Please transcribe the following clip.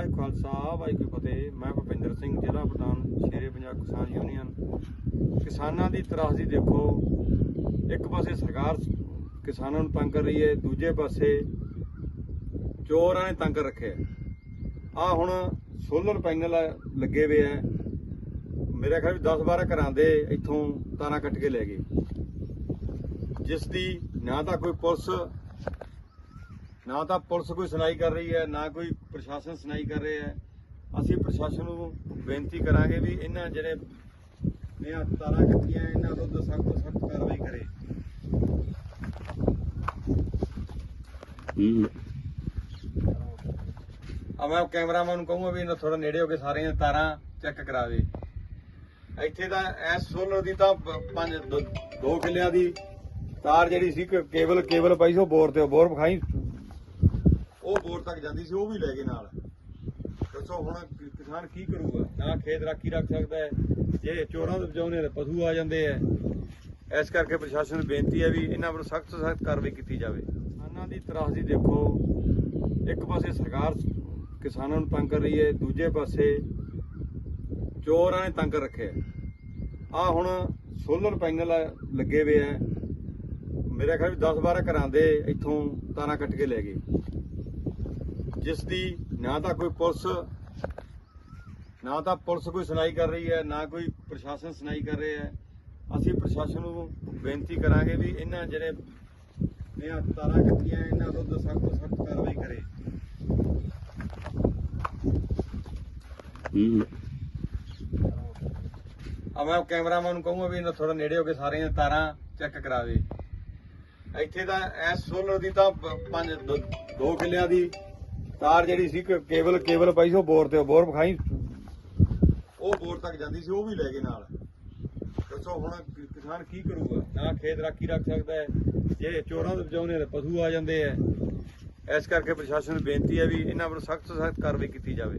ਵਾਹਿਗੁਰੂ ਖਾਲਸਾ, ਵਾਹਿਗੁਰੂ ਫਤਿਹ। ਮੈਂ ਭੁਪਿੰਦਰ ਸਿੰਘ, ਜ਼ਿਲ੍ਹਾ ਪ੍ਰਧਾਨ, ਸ਼ੇਰੇ ਪੰਜਾਬ ਕਿਸਾਨ ਯੂਨੀਅਨ। ਕਿਸਾਨਾਂ ਦੀ ਤਰਾਸਦੀ ਦੇਖੋ, ਇੱਕ ਪਾਸੇ ਸਰਕਾਰ ਕਿਸਾਨਾਂ ਨੂੰ ਤੰਗ ਕਰ ਰਹੀ ਹੈ, ਦੂਜੇ ਪਾਸੇ ਚੋਰਾਂ ਨੇ ਤੰਗ ਰੱਖਿਆ। ਆ ਹੁਣ ਸੋਲਰ ਪੈਨਲ ਲੱਗੇ ਹੋਏ ਆ। ਮੇਰੇ ਖਿਆਲ ਵੀ 10 12 ਘਰਾਂ ਦੇ ਇੱਥੋਂ ਤਾਰਾਂ ਕੱਟ ਕੇ ਲੈ ਗਏ। ਜਿਸ ਦੀ ਨਾ ਤਾਂ ਕੋਈ ਪੁਲਿਸ ਨਾ ਤਾਂ ਪੁਲਿਸ ਕੋਈ ਸੁਣਾਈ ਕਰ ਰਹੀ ਹੈ ਨਾ ਕੋਈ ਪ੍ਰਸ਼ਾਸਨ ਸੁਣਾਈ ਕਰ ਰਿਹਾ ਹੈ। ਅਸੀਂ ਪ੍ਰਸ਼ਾਸਨ ਨੂੰ ਬੇਨਤੀ ਕਰਾਂਗੇ ਵੀ ਇਹਨਾਂ ਜਿਹੜੇ ਨੇ ਤਾਰਾਂ ਕੱਟੀਆਂ ਇਹਨਾਂ ਤੋਂ ਸਖਤ ਤੋਂ ਸਖਤ ਕਾਰਵਾਈ ਕਰੇ। ਆ ਮੈਂ ਕੈਮਰਾਮੈਨ ਨੂੰ ਕਹੂੰਗਾ ਵੀ ਇਹਨਾਂ ਥੋੜਾ ਨੇੜੇ ਹੋ ਕੇ ਸਾਰੀਆਂ ਤਾਰਾਂ ਚੈੱਕ ਕਰਾਵੇ। ਇੱਥੇ ਤਾਂ ਐਸ ਸੋਲਰ ਦੀ ਤਾਂ ਪੰਜ ਦੋ- ਕਿੱਲਿਆਂ ਦੀ ਤਾਰ ਜਿਹੜੀ ਸੀ ਕੇਬਲ ਕੇਬਲ ਪਾਈ ਸੀ ਬੋਰ ਤੇ ਬੋਰ ਵਿਖਾਈ ਉਹ ਬੋਰ ਤੱਕ ਜਾਂਦੀ ਸੀ, ਉਹ ਵੀ ਲੈ ਗਏ ਨਾਲ। ਦੱਸੋ ਹੁਣ ਕਿਸਾਨ ਕੀ ਕਰੂਗਾ? ਨਾ ਖੇਤ ਰਾਖੀ ਰੱਖ ਸਕਦਾ ਹੈ, ਜੇ ਚੋਰਾਂ ਤੋਂ ਬਚਾਉਣੇ ਤਾਂ ਪਸ਼ੂ ਆ ਜਾਂਦੇ ਆ। ਇਸ ਕਰਕੇ ਪ੍ਰਸ਼ਾਸਨ ਨੂੰ ਬੇਨਤੀ ਹੈ ਵੀ ਇਹਨਾਂ ਵੱਲ ਸਖਤ ਤੋਂ ਸਖਤ ਕਾਰਵਾਈ ਕੀਤੀ ਜਾਵੇ। ਕਿਸਾਨਾਂ ਦੀ ਤਰਾਸਦੀ ਦੇਖੋ। ਇੱਕ ਪਾਸੇ ਸਰਕਾਰ ਕਿਸਾਨਾਂ ਨੂੰ ਤੰਗ ਕਰ ਰਹੀ ਹੈ, ਦੂਜੇ ਪਾਸੇ ਚੋਰਾਂ ਨੇ ਤੰਗ ਰੱਖਿਆ ਆ ਹੁਣ ਸੋਲਰ ਪੈਨਲ ਲੱਗੇ ਹੋਏ ਆ। ਮੇਰੇ ਖਿਆਲ ਵੀ 10 12 ਘਰਾਂ ਦੇ ਇੱਥੋਂ ਤਾਰਾਂ ਕੱਟ ਕੇ ਲੈ ਗਏ। ਜਿਸ ਦੀ ਨਾ ਤਾਂ ਕੋਈ ਪੁਲਿਸ ਨਾ ਤਾਂ ਪੁਲਿਸ ਕੋਈ ਸੁਣਾਈ ਕਰ ਰਹੀ ਹੈ ਨਾ ਕੋਈ ਪ੍ਰਸ਼ਾਸਨ ਸੁਣਾਈ ਕਰ ਰਿਹਾ ਹੈ। ਅਸੀਂ ਪ੍ਰਸ਼ਾਸਨ ਨੂੰ ਬੇਨਤੀ ਕਰਾਂਗੇ ਵੀ ਇਹਨਾਂ ਜਿਹੜੇ ਨੇ ਤਾਰਾਂ ਕੱਟੀਆਂ ਇਹਨਾਂ ਤੋਂ ਸਖਤ ਤੋਂ ਸਖਤ ਕਾਰਵਾਈ ਕਰੇ। ਆ ਮੈਂ ਕੈਮਰਾਮੈਨ ਨੂੰ ਕਹੂੰਗਾ ਵੀ ਇਹਨਾਂ ਥੋੜਾ ਨੇੜੇ ਹੋ ਕੇ ਸਾਰੀਆਂ ਤਾਰਾਂ ਚੈੱਕ ਕਰਾਵੇ। ਇੱਥੇ ਤਾਂ ਐਸ ਸੋਲਰ ਦੀ ਤਾਂ ਪੰਜ ਦੋ ਕਿੱਲਿਆਂ ਦੀ ਤਾਰ ਜਿਹੜੀ ਸੀ ਕੇਬਲ ਕੇਬਲ ਪਾਈ ਸੀ, ਉਹ ਬੋਰ ਤੇ ਬੋਰ ਵਿਖਾਈ। ਉਹ ਬੋਰ ਤੱਕ ਜਾਂਦੀ ਸੀ, ਉਹ ਵੀ ਲੈ ਗਏ ਨਾਲ। ਦੱਸੋ ਹੁਣ ਕਿਸਾਨ ਕੀ ਕਰੂਗਾ? ਨਾ ਖੇਤ ਰਾਖੀ ਰੱਖ ਸਕਦਾ ਹੈ, ਜੇ ਚੋਰਾਂ ਤੋਂ ਬਚਾਉਣੇ ਤਾਂ ਪਸ਼ੂ ਆ ਜਾਂਦੇ ਆ ਇਸ ਕਰਕੇ ਪ੍ਰਸ਼ਾਸਨ ਨੂੰ ਬੇਨਤੀ ਹੈ ਵੀ ਇਹਨਾਂ ਵੱਲ ਸਖਤ ਤੋਂ ਸਖਤ ਕਾਰਵਾਈ ਕੀਤੀ ਜਾਵੇ।